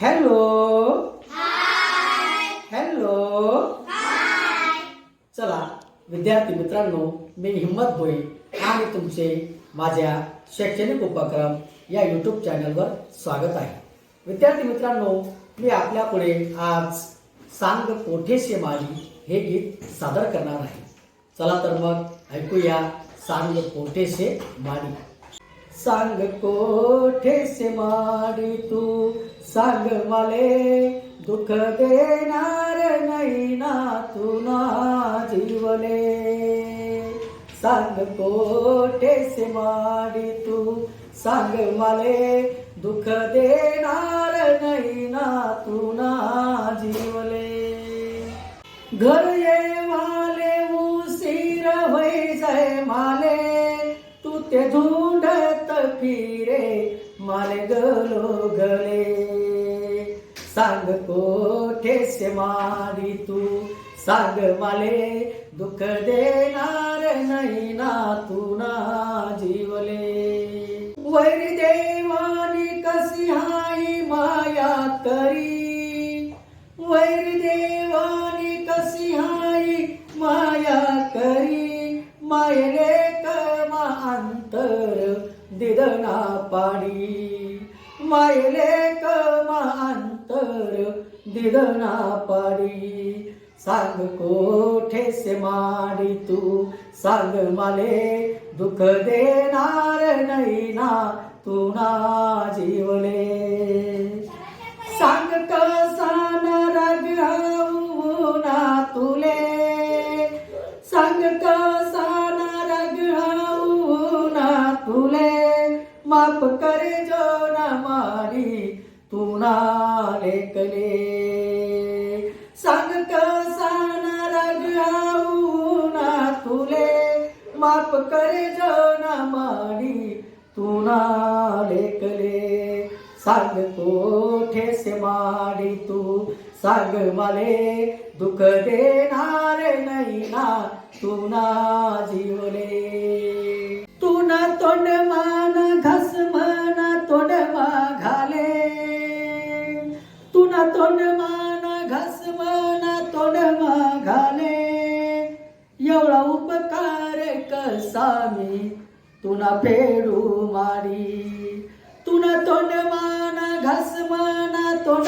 Hello hello चला विद्यार्थी मित्रांनो मी हिम्मत भोई आणि तुमचे माझ्या शैक्षणिक उपक्रम या यूट्यूब चॅनलवर स्वागत आहे. विद्यार्थी मित्रांनो मी आपल्यापुढे आज सांग कोठेसे माली हे गीत सादर करणार आहे. चला तर मग ऐकूया सांग कोठेसे माली सांग कोठे से माडी तू? सांग मले दुःख देणार नाही ना तू ना जीवले. सांग कोठे से माडी तू? सांग मले दुःख देणार नाही ना तू ना जीवले. घर ये माले उशीर होई जाय माले तू ते धुंडत फिरे माले गलो गले सांग कोठे से मारी तू? सांग माले दुःख देणार नाही ना तू ना जीवले. वैर देवानी कसी हाई माया करी वैर देवानी कसी हाई माया करी मायरे कमा अंतर दिदना पाडी. मायले कमा अंतर दिदना पाडी. सांग कोठे से माडी तू? सांग माले दुःख देणार नाही ना तू ना माफ करे जो ना मारी तू ना लेकले सांग तुले माफ करे जो ना मारी तू ना लेकले सांग कोठे से माडी तू सांग मले दुःख देणार नाही ना तू ना जीवले. तू ना तोंड मा तू ना तोंड मान तोंड घाले एवढा उपकार कसा मी तुना फेडू मारी. तुना तोंड माना घास तोंड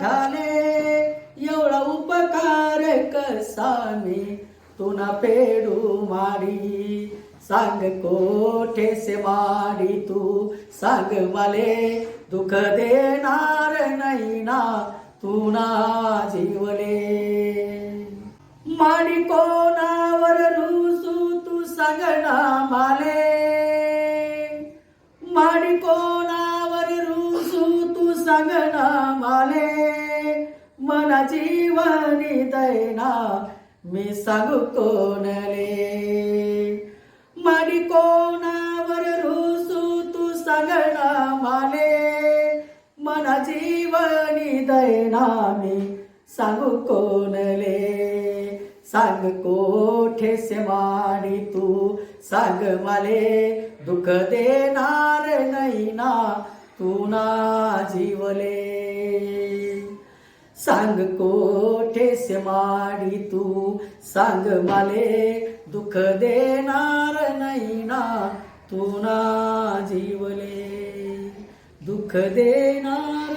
घाले एवढा उपकार कसा मी तुना पेडू मारी. सांग कोठे से तू? सांग मले दुःख देणार नाही ना तू ना जीवले. माडी कोणावर रुसू तू सांगना माले. माडी कोणावर रुसू तू सांगना माले. मना जीवनी दैना मी सांगू कोणले? माडी कोणावर रुसू तू सगळा माले मना जीवनी दैना मी. सांगू कोणले? सांग कोठे से माडी तू? सांग मले. दुःख देणार नाही ना तू ना जीवले. सांग कोठे से माडी तू? सांग माले दुःख देणार नाही ना? तू ना जीवले. दुःख देणार